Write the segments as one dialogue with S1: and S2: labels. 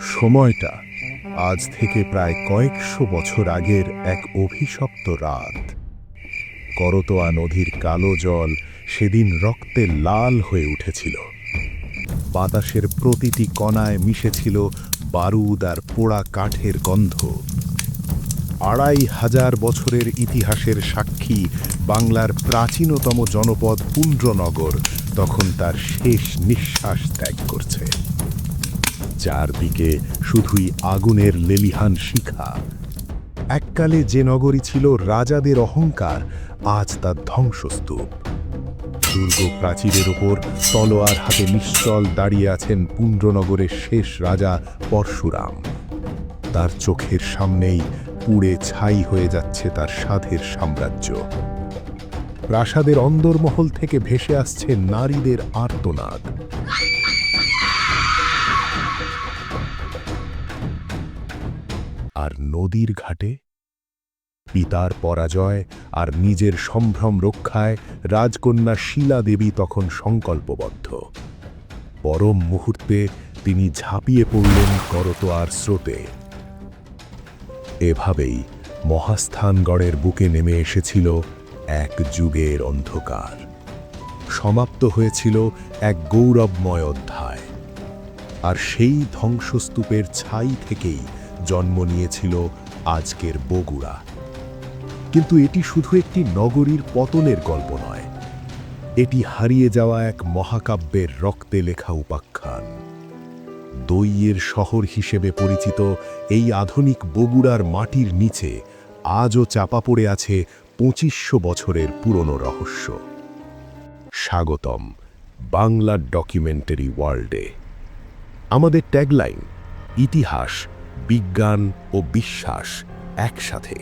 S1: সময়টা আজ থেকে প্রায় কয়েকশো বছর আগের এক অভিশপ্ত রাত। করতোয়া নদীর কালো জল সেদিন রক্তে লাল হয়ে উঠেছিল। বাতাসের প্রতিটি কণায় মিশেছিল বারুদ আর পোড়া কাঠের গন্ধ। আড়াই হাজার বছরের ইতিহাসের সাক্ষী বাংলার প্রাচীনতম জনপদ পুণ্ড্রনগর তখন তার শেষ নিঃশ্বাস ত্যাগ করছে। চারদিকে শুধুই আগুনের লেলিহান শিখা। এককালে যে নগরী ছিল রাজাদের অহংকার, আজ তার ধ্বংসস্তূপ। দুর্গ প্রাচীরের ওপর তলোয়ার হাতে নিশ্চল দাঁড়িয়ে আছেন পুণ্ড্রনগরের শেষ রাজা পরশুরাম। তার চোখের সামনেই পুড়ে ছাই হয়ে যাচ্ছে তার সাধের সাম্রাজ্য। প্রাসাদের অন্দরমহল থেকে ভেসে আসছে নারীদের আর্তনাদ। আর নদীর ঘাটে? পিতার পরাজয় আর নিজের সম্ভ্রম রক্ষায় রাজকন্যা শিলা দেবী তখন সংকল্পবদ্ধ। পরম মুহূর্তে তিনি ঝাঁপিয়ে পড়লেন করতোয়ার স্রোতে। এভাবেই মহাস্থানগড়ের বুকে নেমে এসেছিল এক যুগের অন্ধকার। সমাপ্ত হয়েছিল এক গৌরবময় অধ্যায়। আর সেই ধ্বংসস্তূপের ছাই থেকেই জন্ম নিয়েছিল আজকের বগুড়া। কিন্তু এটি শুধু একটি নগরীর পতনের গল্প নয়, এটি হারিয়ে যাওয়া এক মহাকাব্যের রক্তে লেখা উপাখ্যান। দইয়ের শহর হিসেবে পরিচিত এই আধুনিক বগুড়ার মাটির নিচে আজও চাপা পড়ে আছে পঁচিশশো বছরের পুরনো রহস্য। স্বাগতম বাংলা ডকুমেন্টারি ওয়ার্ল্ডে। আমাদের ট্যাগলাইন, ইতিহাস, বিজ্ঞান ও বিশ্বাস একসাথে।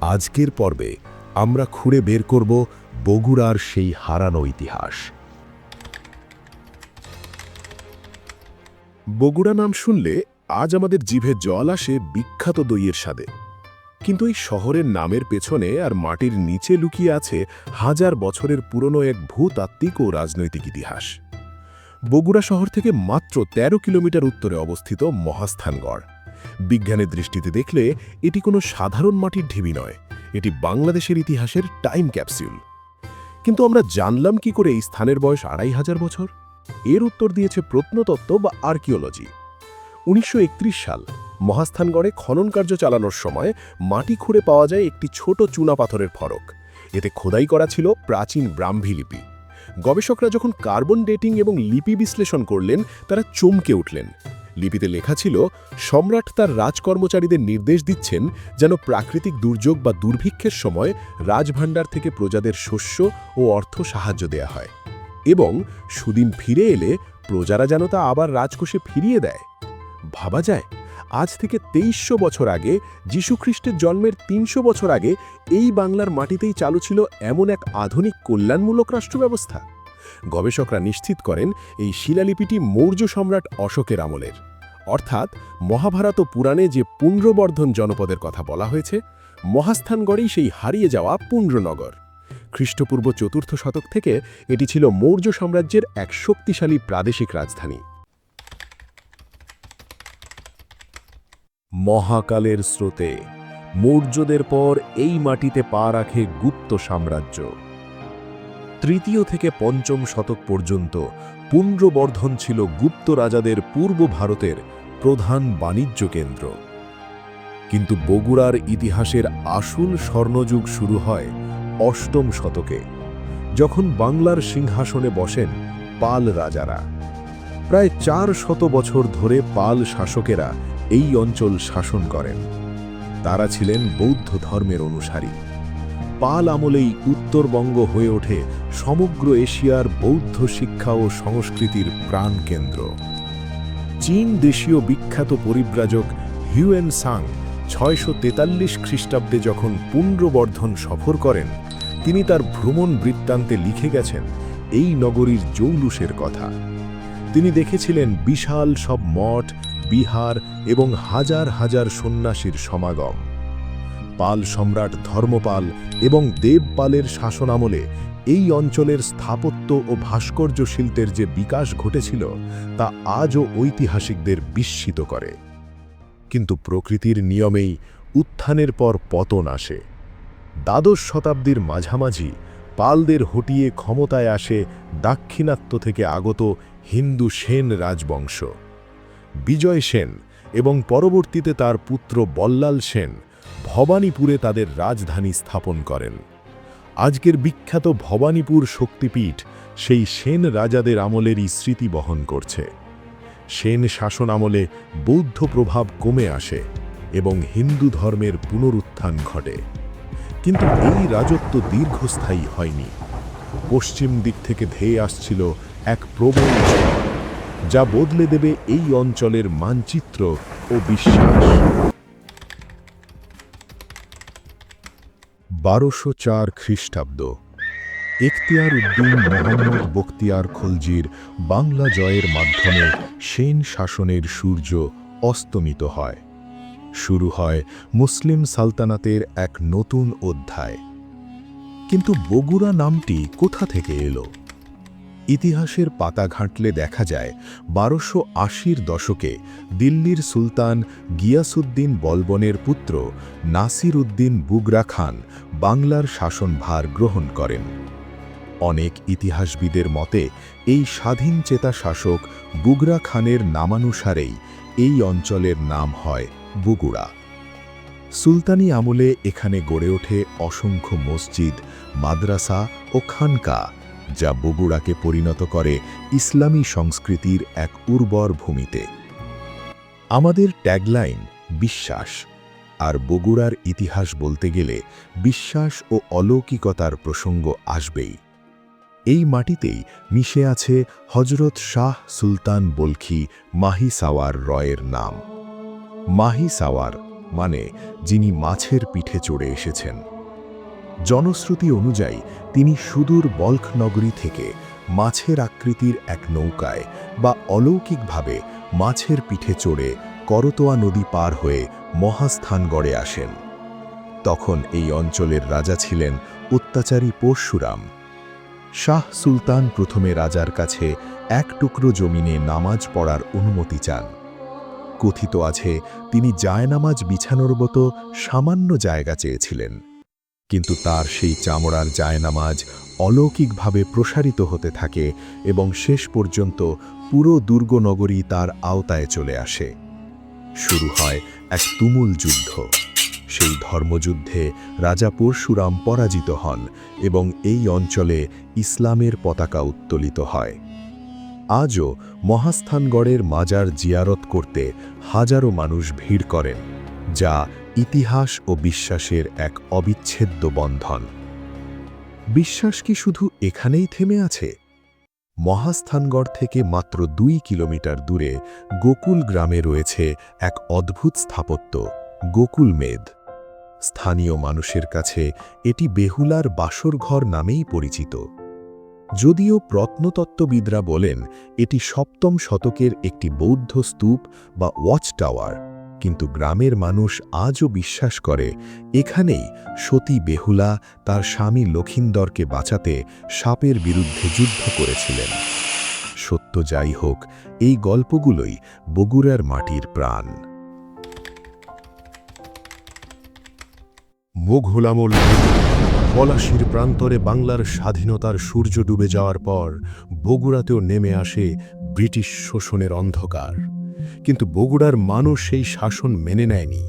S1: আজকের পর্বে আমরা খুঁড়ে বের করব বগুড়ার সেই হারানো ইতিহাস।
S2: বগুড়া নাম শুনলে আজ আমাদের জিভে জল আসে বিখ্যাত দইয়ের স্বাদে। কিন্তু এই শহরের নামের পেছনে আর মাটির নিচে লুকিয়ে আছে হাজার বছরের পুরনো এক ভূতাত্ত্বিক ও রাজনৈতিক ইতিহাস। বগুড়া শহর থেকে মাত্র ১৩ কিলোমিটার উত্তরে অবস্থিত মহাস্থানগড়। বিজ্ঞানের দৃষ্টিতে দেখলে এটি কোনো সাধারণ মাটির ঢিবি নয়, এটি বাংলাদেশের ইতিহাসের টাইম ক্যাপসিউল। কিন্তু আমরা জানলাম কি করে এই স্থানের বয়স আড়াই হাজার বছর? এর উত্তর দিয়েছে প্রত্নতত্ত্ব বা আর্কিওলজি। উনিশশো একত্রিশ সাল মহাস্থানগড়ে খনন কার্য চালানোর সময় মাটি খুঁড়ে পাওয়া যায় একটি ছোট চুনা পাথরের ফরক। এতে খোদাই করা ছিল প্রাচীন ব্রাহ্মী লিপি। গবেষকরা যখন কার্বন ডেটিং এবং লিপি বিশ্লেষণ করলেন, তারা চমকে উঠলেন। লিপিতে লেখা ছিল, সম্রাট তার রাজকর্মচারীদের নির্দেশ দিচ্ছেন যেন প্রাকৃতিক দুর্যোগ বা দুর্ভিক্ষের সময় রাজভাণ্ডার থেকে প্রজাদের শস্য ও অর্থ সাহায্য দেয়া হয়। এবং সুদিন ফিরে এলে প্রজারা যেন তা আবার রাজকোষে ফিরিয়ে দেয়। ভাবা যায় আজ থেকে তেইশশো বছর আগে, যীশুখ্রিস্টের জন্মের তিনশো বছর আগে এই বাংলার মাটিতেই চালু ছিল এমন এক আধুনিক কল্যাণমূলক রাষ্ট্র ব্যবস্থা গবেষকরা নিশ্চিত করেন, এই শিলালিপিটি মৌর্য সম্রাট অশোকের আমলের। অর্থাৎ, মহাভারত ও পুরাণে যে পুণ্ড্রবর্ধন জনপদের কথা বলা হয়েছে, মহাস্থানগড়েই সেই হারিয়ে যাওয়া পুণ্ড্রনগর খ্রিস্টপূর্ব চতুর্থ শতক থেকে এটি ছিল মৌর্য সাম্রাজ্যের এক শক্তিশালী প্রাদেশিক রাজধানী।
S1: মহাকালের স্রোতে, মৌর্যদের পর এই মাটিতে পা রাখে গুপ্ত সাম্রাজ্য। তৃতীয় থেকে পঞ্চম শতক পর্যন্ত পুণ্ড্রবর্ধন ছিল গুপ্ত রাজাদের পূর্ব ভারতের প্রধান বাণিজ্য কেন্দ্র। কিন্তু বগুড়ার ইতিহাসের আসল স্বর্ণযুগ শুরু হয় অষ্টম শতকে, যখন বাংলার সিংহাসনে বসেন পাল রাজারা। প্রায় চার শত বছর ধরে পাল শাসকেরা এই অঞ্চল শাসন করেন। তারা ছিলেন বৌদ্ধ ধর্মের অনুসারী। পাল আমলেই উত্তরবঙ্গ হয়ে ওঠে সমগ্র এশিয়ার বৌদ্ধ শিক্ষা ও সংস্কৃতির প্রাণকেন্দ্র চীন দেশীয় বিখ্যাত পরিব্রাজক হিউয়েন সাং ছয়শো তেতাল্লিশ খ্রিস্টাব্দে যখন পুণ্ড্রবর্ধন সফর করেন, তিনি তার ভ্রমণ বৃত্তান্তে লিখে গেছেন এই নগরীর জৌলুসের কথা। তিনি দেখেছিলেন বিশাল সব মঠ বিহার এবং হাজার হাজার সন্ন্যাসীর সমাগম। পাল সম্রাট ধর্মপাল এবং দেবপালের শাসনামলে
S2: এই অঞ্চলের স্থাপত্য ও ভাস্কর্য শিল্পের যে বিকাশ ঘটেছিল, তা আজও ঐতিহাসিকদের বিস্মিত করে। কিন্তু প্রকৃতির নিয়মেই উত্থানের পর পতন আসে। দ্বাদশ শতাব্দীর মাঝামাঝি পালদের হটিয়ে ক্ষমতায় আসে দাক্ষিণাত্য থেকে আগত হিন্দু সেন রাজবংশ। বিজয় সেন এবং পরবর্তীতে তার পুত্র বল্লাল সেন ভবানীপুরে তাদের রাজধানী স্থাপন করেন। আজকের বিখ্যাত ভবানীপুর শক্তিপীঠ সেই সেন রাজাদের আমলেরই স্মৃতি বহন করছে। সেন শাসন আমলে বৌদ্ধ প্রভাব কমে আসে এবং হিন্দু ধর্মের পুনরুত্থান ঘটে। কিন্তু এই রাজত্ব দীর্ঘস্থায়ী হয়নি। পশ্চিম দিক থেকে ধেয়ে আসছিল এক প্রবল যা বদলে দেবে এই অঞ্চলের মানচিত্র ও বিশ্বাস। বারোশো চার খ্রিস্টাব্দ। এখতিয়ার উদ্দিন মোহাম্মদ বখতিয়ার খলজির বাংলা জয়ের মাধ্যমে সেন শাসনের সূর্য অস্তমিত হয়। শুরু হয় মুসলিম সালতানাতের এক নতুন অধ্যায়। কিন্তু বগুড়া নামটি কোথা থেকে এলো? ইতিহাসের পাতা ঘাঁটলে দেখা যায়, বারোশো আশির দশকে দিল্লির সুলতান গিয়াসুদ্দিন বলবনের পুত্র নাসির উদ্দিন বুগরা খান বাংলার শাসনভার গ্রহণ করেন। অনেক ইতিহাসবিদের মতে, এই স্বাধীন চেতা শাসক বুগরা খানের নামানুসারেই এই অঞ্চলের নাম হয় বুগুড়া। সুলতানি আমলে এখানে গড়ে ওঠে অসংখ্য মসজিদ, মাদ্রাসা ও খানকা। যা বগুড়াকে পরিণত করে ইসলামী সংস্কৃতির এক উর্বর ভূমিতে। আমাদের ট্যাগলাইন বিশ্বাস আর বগুড়ার ইতিহাস বলতে গেলে বিশ্বাস ও অলৌকিকতার প্রসঙ্গ আসবেই। এই মাটিতেই মিশে আছে হজরত শাহ সুলতান বলখি মাহি সাওয়ার রয়ের নাম। মাহি সাওয়ার মানে যিনি মাছের পিঠে চড়ে এসেছেন। জনশ্রুতি অনুযায়ী, তিনি সুদূর বল্ক নগরী থেকে মাছের আকৃতির এক নৌকায় বা অলৌকিকভাবে মাছের পিঠে চড়ে করতোয়া নদী পার হয়ে মহাস্থান গড়ে আসেন। তখন এই অঞ্চলের রাজা ছিলেন অত্যাচারী পরশুরাম। শাহ সুলতান প্রথমে রাজার কাছে এক টুকরো জমিনে নামাজ পড়ার অনুমতি চান। কথিত আছে, তিনি জায়নামাজ বিছানোর মতো সামান্য জায়গা চেয়েছিলেন। কিন্তু তার সেই চামড়ার জায়নামাজ অলৌকিকভাবে প্রসারিত হতে থাকে এবং শেষ পর্যন্ত পুরো দুর্গনগরী তার আওতায় চলে আসে। শুরু হয় এক তুমুল যুদ্ধ। সেই ধর্মযুদ্ধে রাজা পরশুরাম পরাজিত হন এবং এই অঞ্চলে ইসলামের পতাকা উত্তোলিত হয়। আজও মহাস্থানগড়ের মাজার জিয়ারত করতে হাজারো মানুষ ভিড় করেন, যা ইতিহাস ও বিশ্বাসের এক অবিচ্ছেদ্য বন্ধন। বিশ্বাস কি শুধু এখানেই থেমে আছে? মহাস্থানগড় থেকে মাত্র দুই কিলোমিটার দূরে গোকুল গ্রামে রয়েছে এক অদ্ভুত স্থাপত্য, গোকুল মেদ। স্থানীয় মানুষের কাছে এটি বেহুলার বাসরঘর নামেই পরিচিত। যদিও প্রত্নতত্ত্ববিদরা বলেন, এটি সপ্তম শতকের একটি বৌদ্ধ স্তূপ বা ওয়াচ টাওয়ার কিন্তু গ্রামের মানুষ আজও বিশ্বাস করে, এখানেই সতী বেহুলা তার স্বামী লখিন্দরকে বাঁচাতে সাপের বিরুদ্ধে যুদ্ধ করেছিলেন। সত্য যাই হোক, এই গল্পগুলোই বগুড়ার মাটির প্রাণ। মুঘল আমল পলাশির প্রান্তরে বাংলার স্বাধীনতার সূর্য ডুবে যাওয়ার পর বগুড়াতেও নেমে আসে ব্রিটিশ শোষণের অন্ধকার। কিন্তু বগুড়ার মানুষ সেই শাসন মেনে নেয়নি।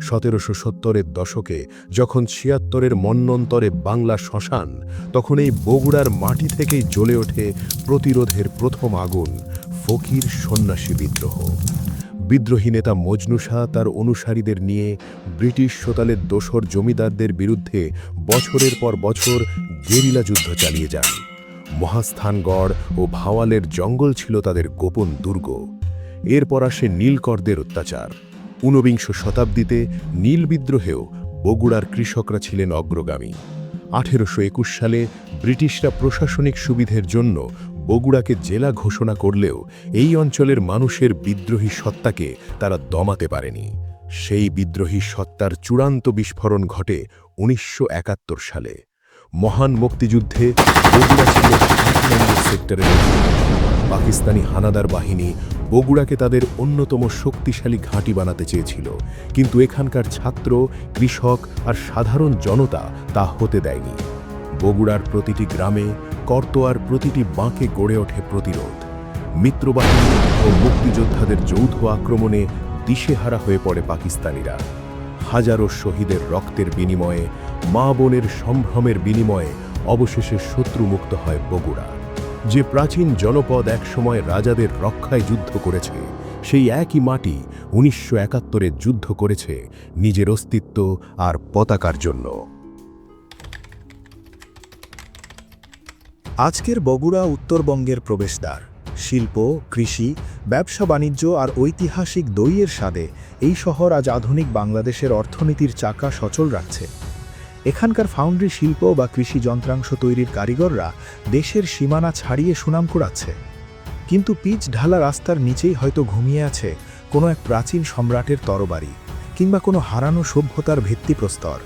S2: সতেরোশো সত্তরের দশকে যখন ছিয়াত্তরের মন্নন্তরে বাংলা শ্মশান, তখন এই বগুড়ার মাটি থেকেই জ্বলে ওঠে প্রতিরোধের প্রথম আগুন, ফকির সন্ন্যাসী বিদ্রোহ। বিদ্রোহী নেতা মজনু শাহ তার অনুসারীদের নিয়ে ব্রিটিশ সোতালের দোসর জমিদারদের বিরুদ্ধে বছরের পর বছর গেরিলা যুদ্ধ চালিয়ে যান। মহাস্থানগড় ও ভাওয়ালের জঙ্গল ছিল তাদের গোপন দুর্গ। এরপর আসে নীলকরদের অত্যাচার। ঊনবিংশ শতাব্দীতে নীল বিদ্রোহেও বগুড়ার কৃষকরা ছিলেন অগ্রগামী। আঠেরোশো একুশ সালে ব্রিটিশরা প্রশাসনিক সুবিধের জন্য বগুড়াকে জেলা ঘোষণা করলেও এই অঞ্চলের মানুষের বিদ্রোহী সত্তাকে তারা দমাতে পারেনি। সেই বিদ্রোহী সত্তার চূড়ান্ত বিস্ফোরণ ঘটে উনিশশো একাত্তর সালে। মহান মুক্তিযুদ্ধে বগুড়া ছিল সেক্টরের পাকিস্তানি হানাদার বাহিনী বগুড়াকে তাদের অন্যতম শক্তিশালী ঘাঁটি বানাতে চেয়েছিল। কিন্তু এখানকার ছাত্র, কৃষক আর সাধারণ জনতা তা হতে দেয়নি। বগুড়ার প্রতিটি গ্রামে করতোয়ার প্রতিটি বাঁকে গড়ে ওঠে প্রতিরোধ। মিত্রবাহিনী ও মুক্তিযোদ্ধাদের যৌথ আক্রমণে দিশেহারা হয়ে পড়ে পাকিস্তানিরা। হাজারো শহীদের রক্তের বিনিময়ে, মা বোনের সম্ভ্রমের বিনিময়ে অবশেষে শত্রুমুক্ত হয় বগুড়া। যে প্রাচীন জনপদ একসময় রাজাদের রক্ষায় যুদ্ধ করেছে, সেই একই মাটি উনিশশো একাত্তরে যুদ্ধ করেছে নিজের অস্তিত্ব আর পতাকার জন্য।
S3: আজকের বগুড়া উত্তরবঙ্গের প্রবেশদ্বার, শিল্প, কৃষি, ব্যবসা বাণিজ্য আর ঐতিহাসিক দইয়ের স্বাদে এই শহর আজ আধুনিক বাংলাদেশের অর্থনীতির চাকা সচল রাখছে। এখানকার ফাউন্ড্রি শিল্প বা কৃষি যন্ত্রাংশ তৈরির কারিগররা দেশের সীমানা ছাড়িয়ে সুনাম কুড়াচ্ছে। কিন্তু পিচ ঢালা রাস্তার নিচেই হয়তো ঘুমিয়ে আছে কোনো এক প্রাচীন সম্রাটের তরবারি কিংবা কোনো হারানো সভ্যতার ভিত্তিপ্রস্তর।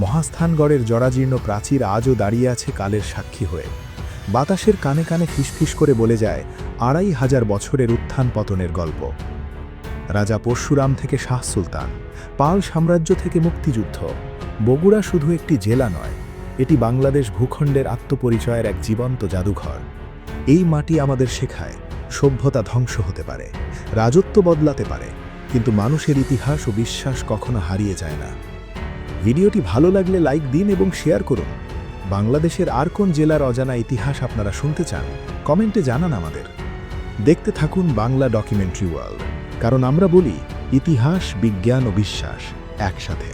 S3: মহাস্থানগড়ের জরাজীর্ণ প্রাচীর আজও দাঁড়িয়ে আছে কালের সাক্ষী হয়ে। বাতাসের কানে কানে ফিসফিস করে বলে যায় আড়াই হাজার বছরের উত্থান পতনের গল্প। রাজা পরশুরাম থেকে শাহ সুলতান, পাল সাম্রাজ্য থেকে মুক্তিযুদ্ধ। বগুড়া শুধু একটি জেলা নয়, এটি বাংলাদেশ ভূখণ্ডের আত্মপরিচয়ের এক জীবন্ত জাদুঘর। এই মাটি আমাদের শেখায় সভ্যতা ধ্বংস হতে পারে, রাজত্ব বদলাতে পারে, কিন্তু মানুষের ইতিহাস ও বিশ্বাস কখনো হারিয়ে যায় না। ভিডিওটি ভালো লাগলে লাইক দিন এবং শেয়ার করুন। বাংলাদেশের আর কোন জেলার অজানা ইতিহাস আপনারা শুনতে চান, কমেন্টে জানান আমাদের। দেখতে থাকুন বাংলা ডকুমেন্টারি ওয়ার্ল্ড, কারণ আমরা বলি, ইতিহাস, বিজ্ঞান ও বিশ্বাস একসাথে।